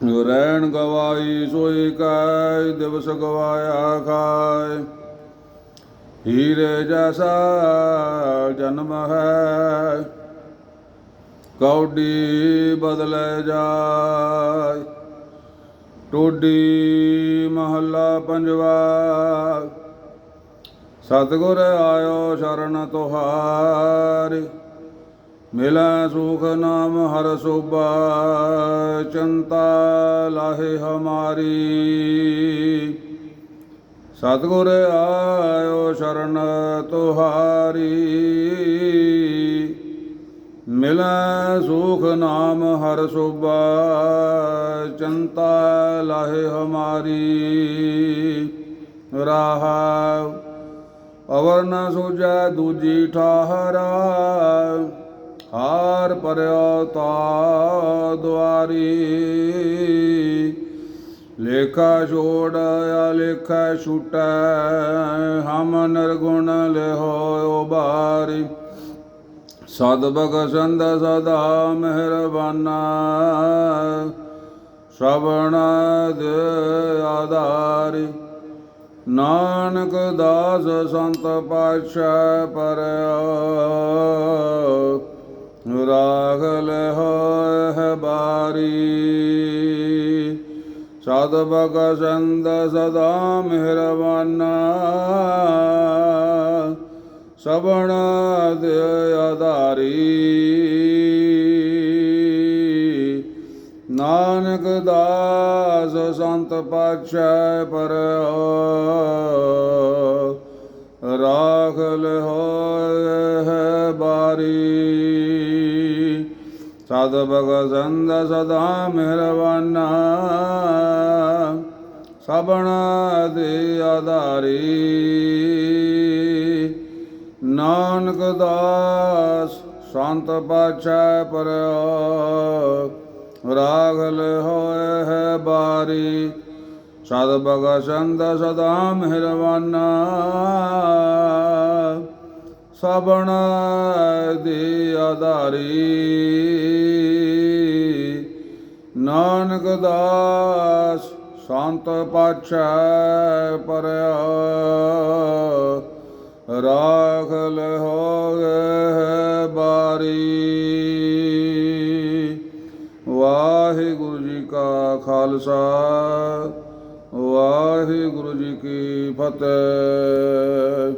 ਰਹਿਣ ਗਵਾਈ, ਸੋਈ ਕੈ ਦਿਵਸ ਗਵਾਇਆ ਖਾਏ ਹੀਰੇ ਜੈਸਾ ਜਨਮ ਹੈ, ਕੌਡੀ ਬਦਲੇ ਜਾਏ ਟੋਡੀ ਮਹੱਲਾ ਪੰਜਵਾ, ਸਤਿਗੁਰ ਆਇਓ ਸ਼ਰਨ ਤੁਹਾਰੀ। ਮਿਲੈ ਸੁਖ ਨਾਮ ਹਰ ਸੋਭਾ, ਚੰਤਾ ਲਾਹੇ ਹਮਾਰੀ। ਸਤਿਗੁਰ ਆਇਓ ਸ਼ਰਨ ਤੁਹਾਰੀ। ਮਿਲੈ ਸੁਖ ਨਾਮ ਹਰ ਸੋਭਾ, ਚੰਤਾ ਲਾਹੇ ਹਮਾਰੀ। ਰਾਹਾ, ਅਵਰ ਨ ਸੋਜੈ ਦੂਜੀ ਠਾਹਰਾ। ਹਾਰ ਪਰਿਓ ਤਾ ਦੁਆਰੀ। ਲੇਖਾ ਛੋੜ ਆ ਲੇਖਾ ਛੁਟੈ, ਹਮ ਨਿਰਗੁਣ ਲਿਹੋ ਬਾਰੀ ਸਦ ਬਖਸ਼ੰਦ ਸਦਾ ਮਿਹਰਬਾਨਾ। ਸ਼ਵਣ ਦੇ ਆਧਾਰੀ। ਨਾਨਕ ਦਾਸ ਸੰਤ ਪਾਤਸ਼ਾਹ ਪਰਿਆ ਸਦ ਬਖਸ਼ੰਦ ਸਦਾ ਮਿਹਰਬਾਨਾ ਸਬਣ ਦੇ ਆਧਾਰੀ ਨਾਨਕ ਦਾਸ ਸੰਤ ਪਾਤਸ਼ਾਹ ਪਰ ਰਾਖ ਹੋਏ ਹੈ ਬਾਰੀ ਸਦ ਭਗਤੰਦ ਸਦਾ ਮਿਹਰਬਾਨਾ ਸਬਣ ਦੇ ਆਧਾਰੀ। ਨਾਨਕ ਦਾਸ ਸੰਤ ਪਾਤਸ਼ਾਹ ਪਰ ਰਾਗਲ ਹੋਏ ਹੈ ਬਾਰੀ। ਸਦ ਸੰਦ ਸਦਾ ਮਿਹਰਬਾਨਾ ਸਬਣ ਦੀ ਆਧਾਰੀ। ਨਾਨਕ ਦਾਸ ਸੰਤ ਪਾਤਸ਼ਾਹ ਪਰਿਆ। ਰਾਖਲ ਹੋਏ ਹੈ ਬਾਰੀ। ਵਾਹਿਗੁਰੂ ਜੀ ਕਾ ਖਾਲਸਾ, ਵਾਹਿਗੁਰੂ ਜੀ ਕੀ ਫਤਿਹ।